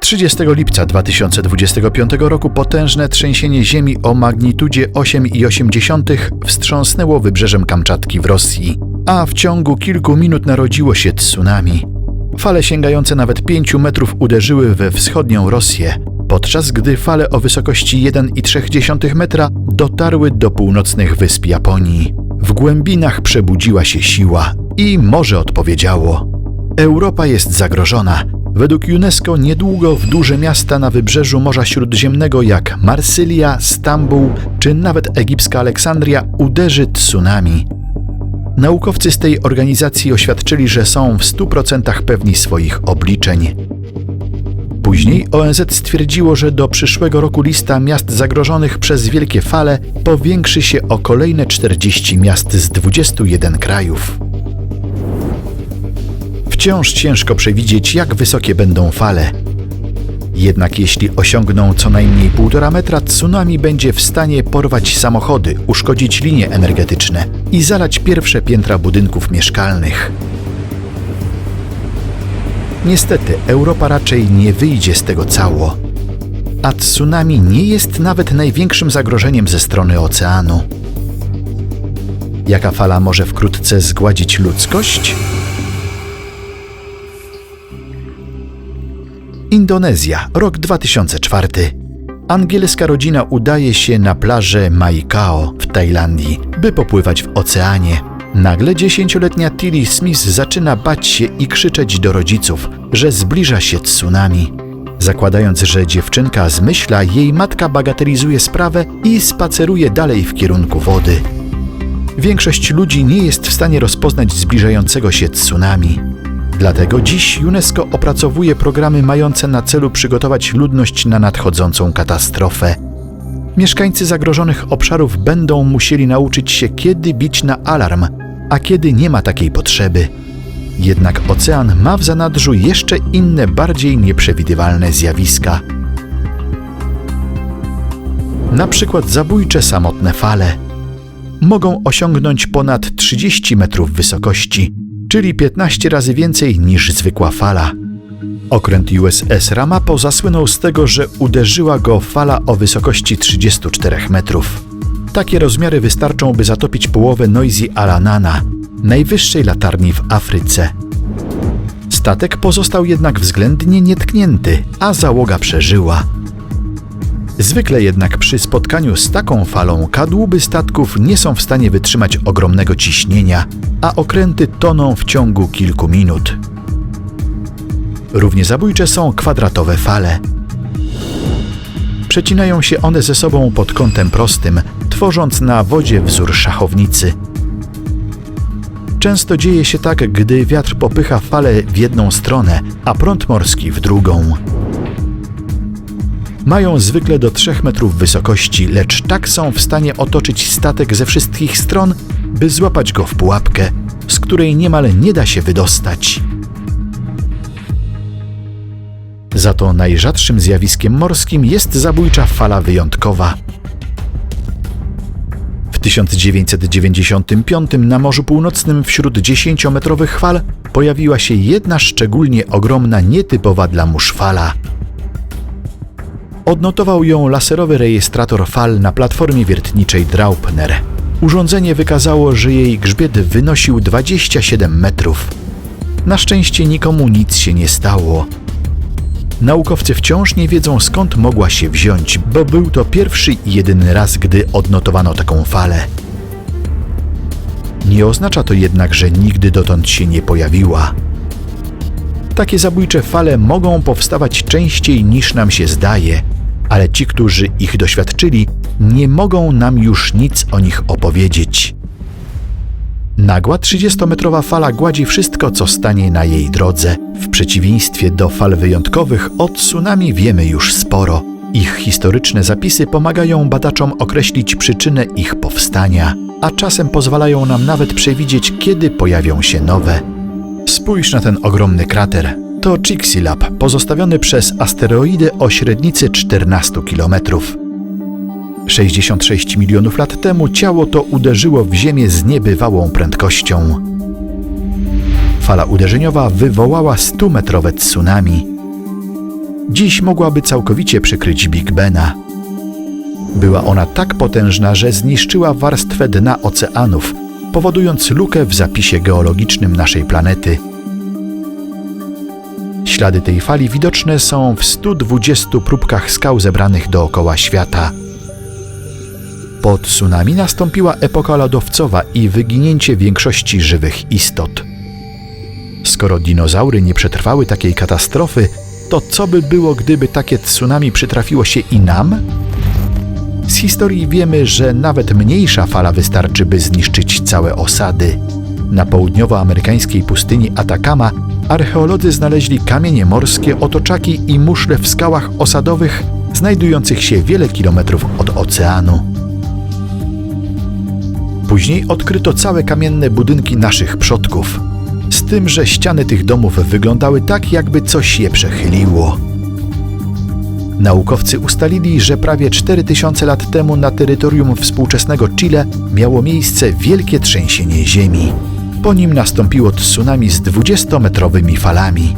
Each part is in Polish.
30 lipca 2025 roku potężne trzęsienie ziemi o magnitudzie 8,8 wstrząsnęło wybrzeżem Kamczatki w Rosji, a w ciągu kilku minut narodziło się tsunami. Fale sięgające nawet 5 metrów uderzyły we wschodnią Rosję, podczas gdy fale o wysokości 1,3 metra dotarły do północnych wysp Japonii. W głębinach przebudziła się siła i morze odpowiedziało. Europa jest zagrożona. Według UNESCO niedługo w duże miasta na wybrzeżu Morza Śródziemnego jak Marsylia, Stambuł czy nawet egipska Aleksandria uderzy tsunami. Naukowcy z tej organizacji oświadczyli, że są w 100% pewni swoich obliczeń. Później ONZ stwierdziło, że do przyszłego roku lista miast zagrożonych przez wielkie fale powiększy się o kolejne 40 miast z 21 krajów. Wciąż ciężko przewidzieć, jak wysokie będą fale. Jednak jeśli osiągną co najmniej 1,5 metra, tsunami będzie w stanie porwać samochody, uszkodzić linie energetyczne i zalać pierwsze piętra budynków mieszkalnych. Niestety, Europa raczej nie wyjdzie z tego cało. A tsunami nie jest nawet największym zagrożeniem ze strony oceanu. Jaka fala może wkrótce zgładzić ludzkość? Indonezja, rok 2004. Angielska rodzina udaje się na plażę Maikao w Tajlandii, by popływać w oceanie. Nagle dziesięcioletnia Tilly Smith zaczyna bać się i krzyczeć do rodziców, że zbliża się tsunami. Zakładając, że dziewczynka zmyśla, jej matka bagatelizuje sprawę i spaceruje dalej w kierunku wody. Większość ludzi nie jest w stanie rozpoznać zbliżającego się tsunami. Dlatego dziś UNESCO opracowuje programy mające na celu przygotować ludność na nadchodzącą katastrofę. Mieszkańcy zagrożonych obszarów będą musieli nauczyć się, kiedy bić na alarm, a kiedy nie ma takiej potrzeby. Jednak ocean ma w zanadrzu jeszcze inne, bardziej nieprzewidywalne zjawiska. Na przykład zabójcze samotne fale. Mogą osiągnąć ponad 30 metrów wysokości, czyli 15 razy więcej niż zwykła fala. Okręt USS Ramapo zasłynął z tego, że uderzyła go fala o wysokości 34 metrów. Takie rozmiary wystarczą, by zatopić połowę Noisy Alanana, najwyższej latarni w Afryce. Statek pozostał jednak względnie nietknięty, a załoga przeżyła. Zwykle jednak przy spotkaniu z taką falą kadłuby statków nie są w stanie wytrzymać ogromnego ciśnienia, a okręty toną w ciągu kilku minut. Równie zabójcze są kwadratowe fale. Przecinają się one ze sobą pod kątem prostym, tworząc na wodzie wzór szachownicy. Często dzieje się tak, gdy wiatr popycha fale w jedną stronę, a prąd morski w drugą. Mają zwykle do 3 metrów wysokości, lecz tak są w stanie otoczyć statek ze wszystkich stron, by złapać go w pułapkę, z której niemal nie da się wydostać. Za to najrzadszym zjawiskiem morskim jest zabójcza fala wyjątkowa. W 1995 na Morzu Północnym wśród 10-metrowych fal pojawiła się jedna szczególnie ogromna, nietypowa dla mórz fala. Odnotował ją laserowy rejestrator fal na platformie wiertniczej Draupner. Urządzenie wykazało, że jej grzbiet wynosił 27 metrów. Na szczęście nikomu nic się nie stało. Naukowcy wciąż nie wiedzą skąd mogła się wziąć, bo był to pierwszy i jedyny raz, gdy odnotowano taką falę. Nie oznacza to jednak, że nigdy dotąd się nie pojawiła. Takie zabójcze fale mogą powstawać częściej niż nam się zdaje, ale ci, którzy ich doświadczyli, nie mogą nam już nic o nich opowiedzieć. Nagła 30-metrowa fala gładzi wszystko, co stanie na jej drodze. W przeciwieństwie do fal wyjątkowych, o tsunami wiemy już sporo. Ich historyczne zapisy pomagają badaczom określić przyczynę ich powstania, a czasem pozwalają nam nawet przewidzieć, kiedy pojawią się nowe. Spójrz na ten ogromny krater. To Chicxulub, pozostawiony przez asteroidę o średnicy 14 kilometrów. 66 milionów lat temu ciało to uderzyło w Ziemię z niebywałą prędkością. Fala uderzeniowa wywołała 100-metrowe tsunami. Dziś mogłaby całkowicie przykryć Big Bena. Była ona tak potężna, że zniszczyła warstwę dna oceanów, powodując lukę w zapisie geologicznym naszej planety. Ślady tej fali widoczne są w 120 próbkach skał zebranych dookoła świata. Po tsunami nastąpiła epoka lodowcowa i wyginięcie większości żywych istot. Skoro dinozaury nie przetrwały takiej katastrofy, to co by było, gdyby takie tsunami przytrafiło się i nam? Z historii wiemy, że nawet mniejsza fala wystarczy, by zniszczyć całe osady. Na południowoamerykańskiej pustyni Atacama archeolodzy znaleźli kamienie morskie, otoczaki i muszle w skałach osadowych znajdujących się wiele kilometrów od oceanu. Później odkryto całe kamienne budynki naszych przodków, z tym, że ściany tych domów wyglądały tak, jakby coś je przechyliło. Naukowcy ustalili, że prawie 4000 lat temu na terytorium współczesnego Chile miało miejsce wielkie trzęsienie ziemi. Po nim nastąpiło tsunami z 20-metrowymi falami.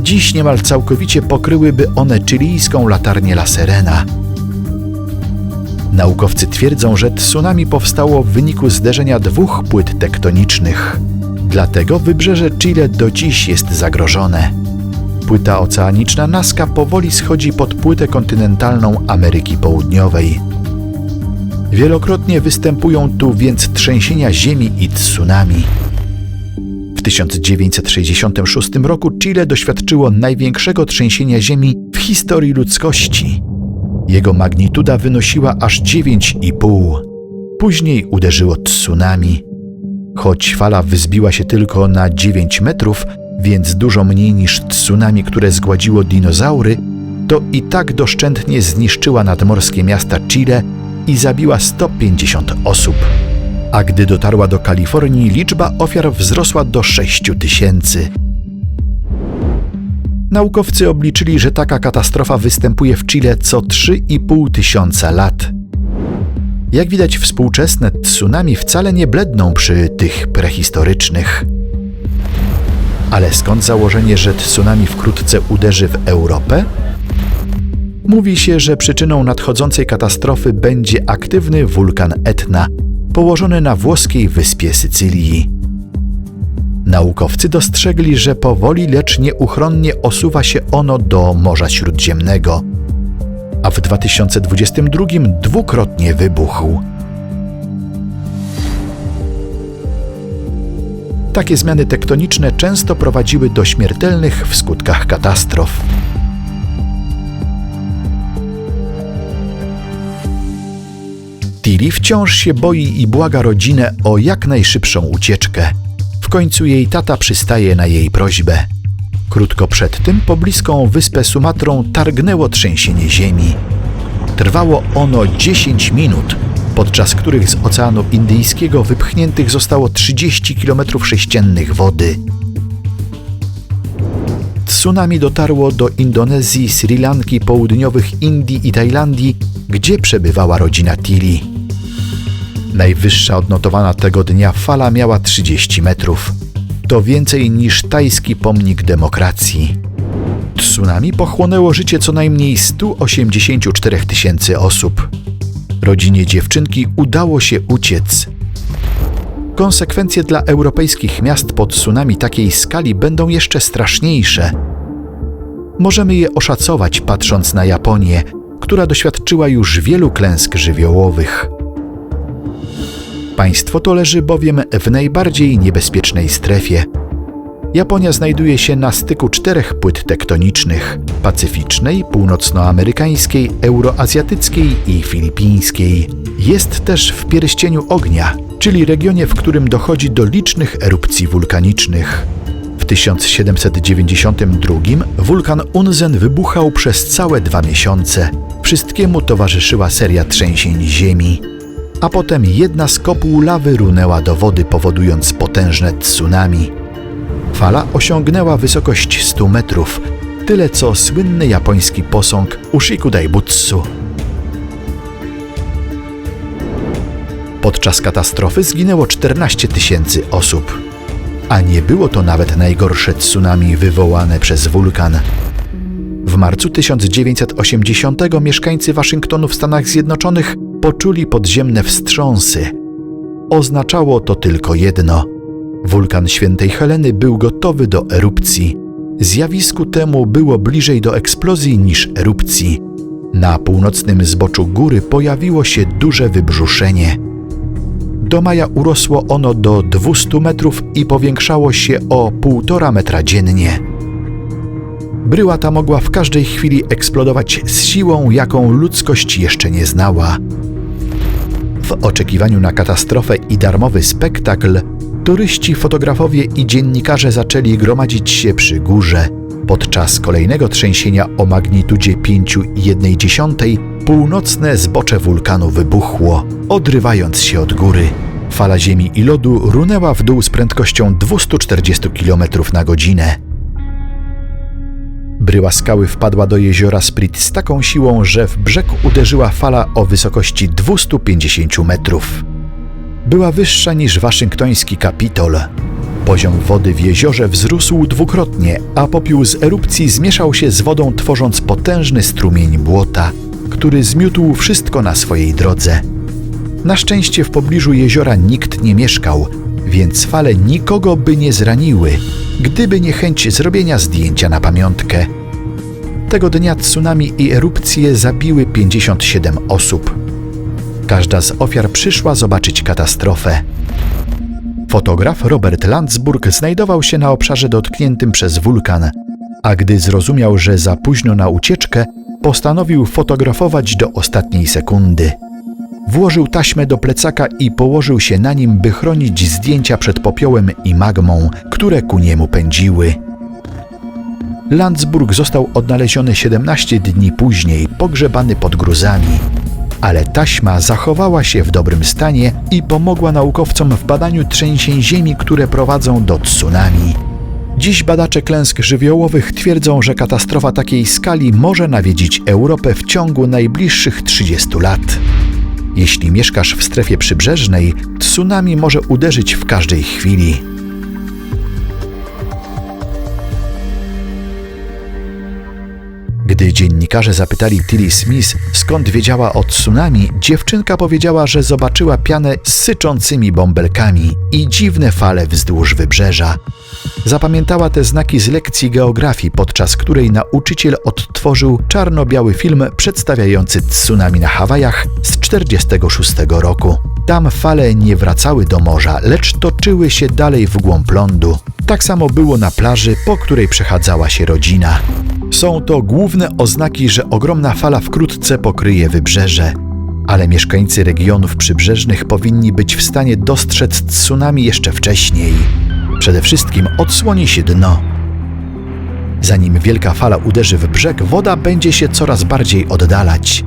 Dziś niemal całkowicie pokryłyby one chilijską latarnię La Serena. Naukowcy twierdzą, że tsunami powstało w wyniku zderzenia dwóch płyt tektonicznych. Dlatego wybrzeże Chile do dziś jest zagrożone. Płyta oceaniczna Nazca powoli schodzi pod płytę kontynentalną Ameryki Południowej. Wielokrotnie występują tu więc trzęsienia ziemi i tsunami. W 1966 roku Chile doświadczyło największego trzęsienia ziemi w historii ludzkości. Jego magnituda wynosiła aż 9,5. Później uderzyło tsunami. Choć fala wyzbiła się tylko na 9 metrów, więc dużo mniej niż tsunami, które zgładziło dinozaury, to i tak doszczętnie zniszczyła nadmorskie miasta Chile i zabiła 150 osób. A gdy dotarła do Kalifornii, liczba ofiar wzrosła do 6 tysięcy. Naukowcy obliczyli, że taka katastrofa występuje w Chile co 3,5 tysiąca lat. Jak widać, współczesne tsunami wcale nie bledną przy tych prehistorycznych. Ale skąd założenie, że tsunami wkrótce uderzy w Europę? Mówi się, że przyczyną nadchodzącej katastrofy będzie aktywny wulkan Etna, położony na włoskiej wyspie Sycylii. Naukowcy dostrzegli, że powoli, lecz nieuchronnie osuwa się ono do Morza Śródziemnego, a w 2022 dwukrotnie wybuchł. Takie zmiany tektoniczne często prowadziły do śmiertelnych w skutkach katastrof. Tilly wciąż się boi i błaga rodzinę o jak najszybszą ucieczkę. W końcu jej tata przystaje na jej prośbę. Krótko przed tym pobliską wyspę Sumatrą targnęło trzęsienie ziemi. Trwało ono 10 minut, podczas których z Oceanu Indyjskiego wypchniętych zostało 30 km sześciennych wody. Tsunami dotarło do Indonezji, Sri Lanki, południowych Indii i Tajlandii, gdzie przebywała rodzina Tili. Najwyższa odnotowana tego dnia fala miała 30 metrów. To więcej niż tajski pomnik demokracji. Tsunami pochłonęło życie co najmniej 184 tysięcy osób. Rodzinie dziewczynki udało się uciec. Konsekwencje dla europejskich miast po tsunami takiej skali będą jeszcze straszniejsze. Możemy je oszacować patrząc na Japonię, która doświadczyła już wielu klęsk żywiołowych. Państwo to leży bowiem w najbardziej niebezpiecznej strefie. Japonia znajduje się na styku czterech płyt tektonicznych: pacyficznej, północnoamerykańskiej, euroazjatyckiej i filipińskiej. Jest też w pierścieniu ognia, czyli regionie, w którym dochodzi do licznych erupcji wulkanicznych. W 1792 wulkan Unzen wybuchał przez całe dwa miesiące. Wszystkiemu towarzyszyła seria trzęsień ziemi. A potem jedna z kopuł lawy runęła do wody, powodując potężne tsunami. Fala osiągnęła wysokość 100 metrów, tyle co słynny japoński posąg Ushiku Daibutsu. Podczas katastrofy zginęło 14 tysięcy osób. A nie było to nawet najgorsze tsunami wywołane przez wulkan. W marcu 1980 mieszkańcy Waszyngtonu w Stanach Zjednoczonych poczuli podziemne wstrząsy. Oznaczało to tylko jedno: wulkan Świętej Heleny był gotowy do erupcji. Zjawisku temu było bliżej do eksplozji niż erupcji. Na północnym zboczu góry pojawiło się duże wybrzuszenie. Do maja urosło ono do 200 metrów i powiększało się o 1,5 metra dziennie. Bryła ta mogła w każdej chwili eksplodować z siłą, jaką ludzkość jeszcze nie znała. W oczekiwaniu na katastrofę i darmowy spektakl, turyści, fotografowie i dziennikarze zaczęli gromadzić się przy górze. Podczas kolejnego trzęsienia o magnitudzie 5,1 północne zbocze wulkanu wybuchło, odrywając się od góry. Fala ziemi i lodu runęła w dół z prędkością 240 km na godzinę. Bryła skały wpadła do jeziora Sprit z taką siłą, że w brzeg uderzyła fala o wysokości 250 metrów. Była wyższa niż waszyngtoński Kapitol. Poziom wody w jeziorze wzrósł dwukrotnie, a popiół z erupcji zmieszał się z wodą, tworząc potężny strumień błota, który zmiótł wszystko na swojej drodze. Na szczęście w pobliżu jeziora nikt nie mieszkał, więc fale nikogo by nie zraniły, gdyby nie chęć zrobienia zdjęcia na pamiątkę. Tego dnia tsunami i erupcje zabiły 57 osób. Każda z ofiar przyszła zobaczyć katastrofę. Fotograf Robert Landsburg znajdował się na obszarze dotkniętym przez wulkan, a gdy zrozumiał, że za późno na ucieczkę, postanowił fotografować do ostatniej sekundy. Włożył taśmę do plecaka i położył się na nim, by chronić zdjęcia przed popiołem i magmą, które ku niemu pędziły. Landsburg został odnaleziony 17 dni później, pogrzebany pod gruzami. Ale taśma zachowała się w dobrym stanie i pomogła naukowcom w badaniu trzęsień ziemi, które prowadzą do tsunami. Dziś badacze klęsk żywiołowych twierdzą, że katastrofa takiej skali może nawiedzić Europę w ciągu najbliższych 30 lat. Jeśli mieszkasz w strefie przybrzeżnej, tsunami może uderzyć w każdej chwili. Gdy dziennikarze zapytali Tilly Smith, skąd wiedziała o tsunami, dziewczynka powiedziała, że zobaczyła pianę z syczącymi bąbelkami i dziwne fale wzdłuż wybrzeża. Zapamiętała te znaki z lekcji geografii, podczas której nauczyciel odtworzył czarno-biały film przedstawiający tsunami na Hawajach z 1946 roku. Tam fale nie wracały do morza, lecz toczyły się dalej w głąb lądu. Tak samo było na plaży, po której przechadzała się rodzina. Są to główne oznaki, że ogromna fala wkrótce pokryje wybrzeże. Ale mieszkańcy regionów przybrzeżnych powinni być w stanie dostrzec tsunami jeszcze wcześniej. Przede wszystkim odsłoni się dno. Zanim wielka fala uderzy w brzeg, woda będzie się coraz bardziej oddalać.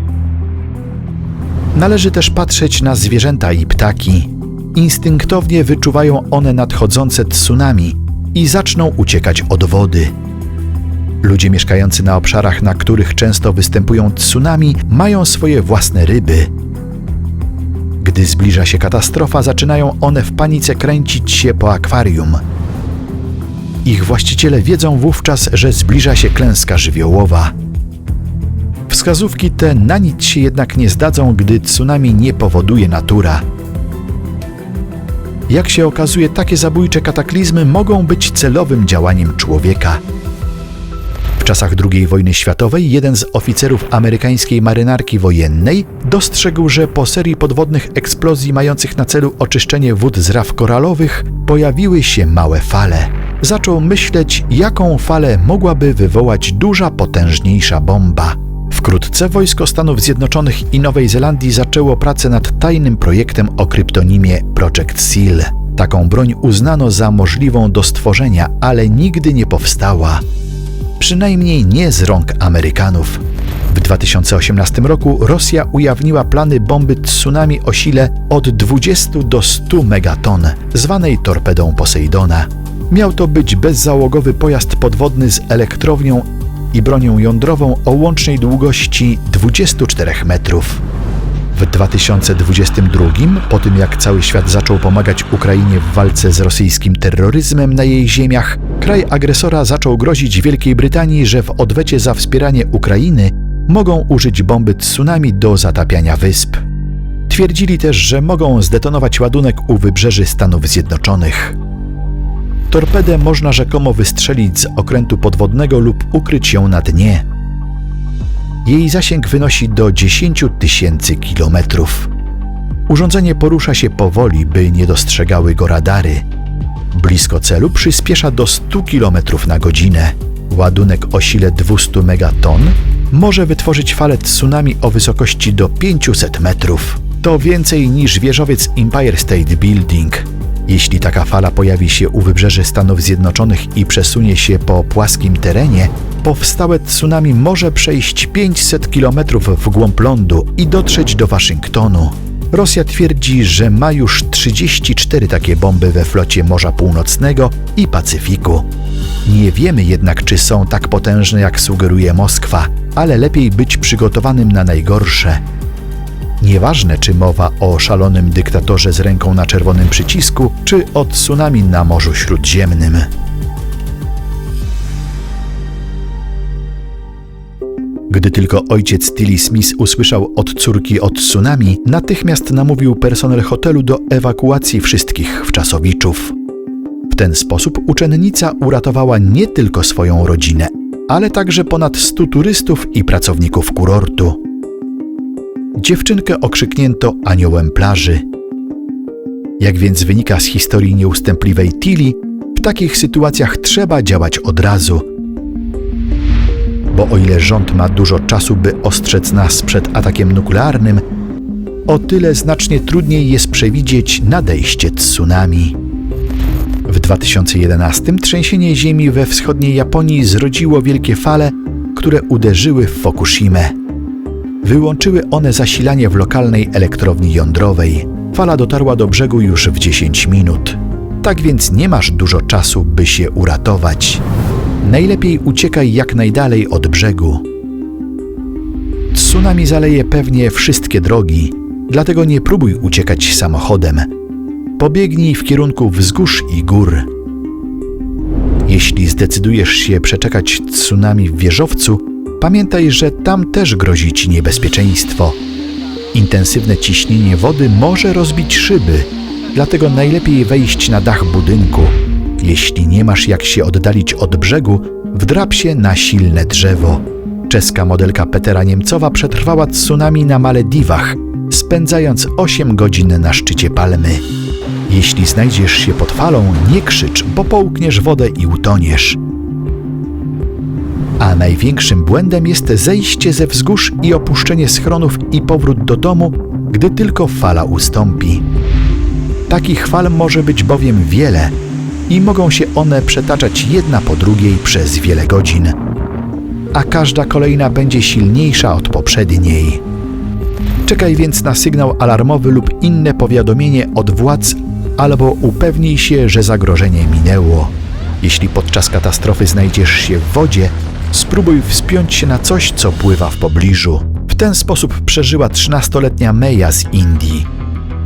Należy też patrzeć na zwierzęta i ptaki. Instynktownie wyczuwają one nadchodzące tsunami i zaczną uciekać od wody. Ludzie mieszkający na obszarach, na których często występują tsunami, mają swoje własne ryby. Gdy zbliża się katastrofa, zaczynają one w panice kręcić się po akwarium. Ich właściciele wiedzą wówczas, że zbliża się klęska żywiołowa. Wskazówki te na nic się jednak nie zdadzą, gdy tsunami nie powoduje natura. Jak się okazuje, takie zabójcze kataklizmy mogą być celowym działaniem człowieka. Czasach II wojny światowej jeden z oficerów amerykańskiej marynarki wojennej dostrzegł, że po serii podwodnych eksplozji mających na celu oczyszczenie wód z raf koralowych pojawiły się małe fale. Zaczął myśleć, jaką falę mogłaby wywołać duża, potężniejsza bomba. Wkrótce wojsko Stanów Zjednoczonych i Nowej Zelandii zaczęło pracę nad tajnym projektem o kryptonimie Project Seal. Taką broń uznano za możliwą do stworzenia, ale nigdy nie powstała. Przynajmniej nie z rąk Amerykanów. W 2018 roku Rosja ujawniła plany bomby tsunami o sile od 20 do 100 megaton, zwanej torpedą Poseidona. Miał to być bezzałogowy pojazd podwodny z elektrownią i bronią jądrową o łącznej długości 24 metrów. W 2022, po tym jak cały świat zaczął pomagać Ukrainie w walce z rosyjskim terroryzmem na jej ziemiach, kraj agresora zaczął grozić Wielkiej Brytanii, że w odwecie za wspieranie Ukrainy mogą użyć bomby tsunami do zatapiania wysp. Twierdzili też, że mogą zdetonować ładunek u wybrzeży Stanów Zjednoczonych. Torpedę można rzekomo wystrzelić z okrętu podwodnego lub ukryć ją na dnie. Jej zasięg wynosi do 10 tysięcy kilometrów. Urządzenie porusza się powoli, by nie dostrzegały go radary. Blisko celu przyspiesza do 100 km na godzinę. Ładunek o sile 200 megaton może wytworzyć falę tsunami o wysokości do 500 metrów. To więcej niż wieżowiec Empire State Building. Jeśli taka fala pojawi się u wybrzeży Stanów Zjednoczonych i przesunie się po płaskim terenie, powstałe tsunami może przejść 500 km w głąb lądu i dotrzeć do Waszyngtonu. Rosja twierdzi, że ma już 34 takie bomby we flocie Morza Północnego i Pacyfiku. Nie wiemy jednak, czy są tak potężne, jak sugeruje Moskwa, ale lepiej być przygotowanym na najgorsze. Nieważne, czy mowa o szalonym dyktatorze z ręką na czerwonym przycisku, czy o tsunami na Morzu Śródziemnym. Gdy tylko ojciec Tilly Smith usłyszał od córki o tsunami, natychmiast namówił personel hotelu do ewakuacji wszystkich wczasowiczów. W ten sposób uczennica uratowała nie tylko swoją rodzinę, ale także ponad 100 turystów i pracowników kurortu. Dziewczynkę okrzyknięto aniołem plaży. Jak więc wynika z historii nieustępliwej Tilly, w takich sytuacjach trzeba działać od razu. Bo o ile rząd ma dużo czasu, by ostrzec nas przed atakiem nuklearnym, o tyle znacznie trudniej jest przewidzieć nadejście tsunami. W 2011 trzęsienie ziemi we wschodniej Japonii zrodziło wielkie fale, które uderzyły w Fukushimę. Wyłączyły one zasilanie w lokalnej elektrowni jądrowej. Fala dotarła do brzegu już w 10 minut. Tak więc nie masz dużo czasu, by się uratować. Najlepiej uciekaj jak najdalej od brzegu. Tsunami zaleje pewnie wszystkie drogi, dlatego nie próbuj uciekać samochodem. Pobiegnij w kierunku wzgórz i gór. Jeśli zdecydujesz się przeczekać tsunami w wieżowcu, pamiętaj, że tam też grozi ci niebezpieczeństwo. Intensywne ciśnienie wody może rozbić szyby, dlatego najlepiej wejść na dach budynku. Jeśli nie masz jak się oddalić od brzegu, wdrap się na silne drzewo. Czeska modelka Petera Niemcowa przetrwała tsunami na Malediwach, spędzając 8 godzin na szczycie palmy. Jeśli znajdziesz się pod falą, nie krzycz, bo połkniesz wodę i utoniesz. A największym błędem jest zejście ze wzgórz i opuszczenie schronów i powrót do domu, gdy tylko fala ustąpi. Takich fal może być bowiem wiele i mogą się one przetaczać jedna po drugiej przez wiele godzin, a każda kolejna będzie silniejsza od poprzedniej. Czekaj więc na sygnał alarmowy lub inne powiadomienie od władz albo upewnij się, że zagrożenie minęło. Jeśli podczas katastrofy znajdziesz się w wodzie, spróbuj wspiąć się na coś, co pływa w pobliżu. W ten sposób przeżyła 13-letnia Meja z Indii.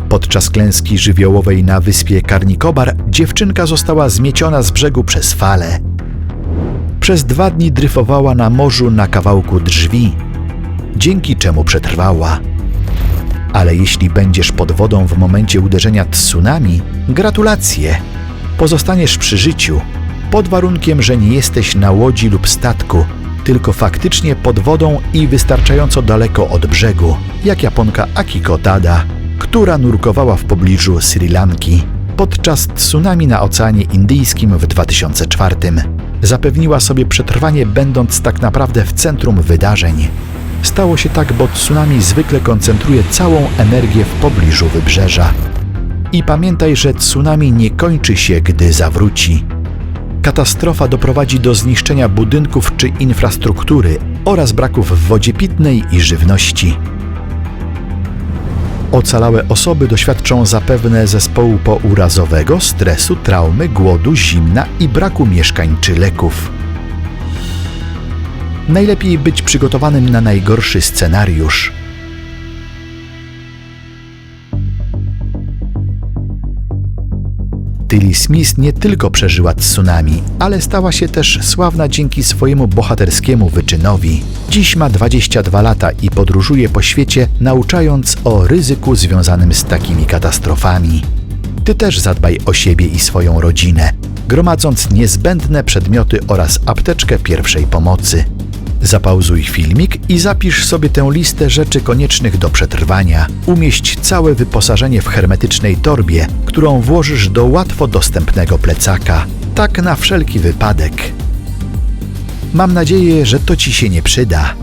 Podczas klęski żywiołowej na wyspie Karnikobar dziewczynka została zmieciona z brzegu przez fale. Przez dwa dni dryfowała na morzu na kawałku drzwi, dzięki czemu przetrwała. Ale jeśli będziesz pod wodą w momencie uderzenia tsunami, gratulacje! Pozostaniesz przy życiu, pod warunkiem, że nie jesteś na łodzi lub statku, tylko faktycznie pod wodą i wystarczająco daleko od brzegu, jak Japonka Akiko Tada, która nurkowała w pobliżu Sri Lanki podczas tsunami na Oceanie Indyjskim w 2004. Zapewniła sobie przetrwanie, będąc tak naprawdę w centrum wydarzeń. Stało się tak, bo tsunami zwykle koncentruje całą energię w pobliżu wybrzeża. I pamiętaj, że tsunami nie kończy się, gdy zawróci. Katastrofa doprowadzi do zniszczenia budynków czy infrastruktury oraz braków w wodzie pitnej i żywności. Ocalałe osoby doświadczą zapewne zespołu pourazowego, stresu, traumy, głodu, zimna i braku mieszkań czy leków. Najlepiej być przygotowanym na najgorszy scenariusz. Tilly Smith nie tylko przeżyła tsunami, ale stała się też sławna dzięki swojemu bohaterskiemu wyczynowi. Dziś ma 22 lata i podróżuje po świecie, nauczając o ryzyku związanym z takimi katastrofami. Ty też zadbaj o siebie i swoją rodzinę, gromadząc niezbędne przedmioty oraz apteczkę pierwszej pomocy. Zapauzuj filmik i zapisz sobie tę listę rzeczy koniecznych do przetrwania. Umieść całe wyposażenie w hermetycznej torbie, którą włożysz do łatwo dostępnego plecaka. Tak na wszelki wypadek. Mam nadzieję, że to ci się nie przyda.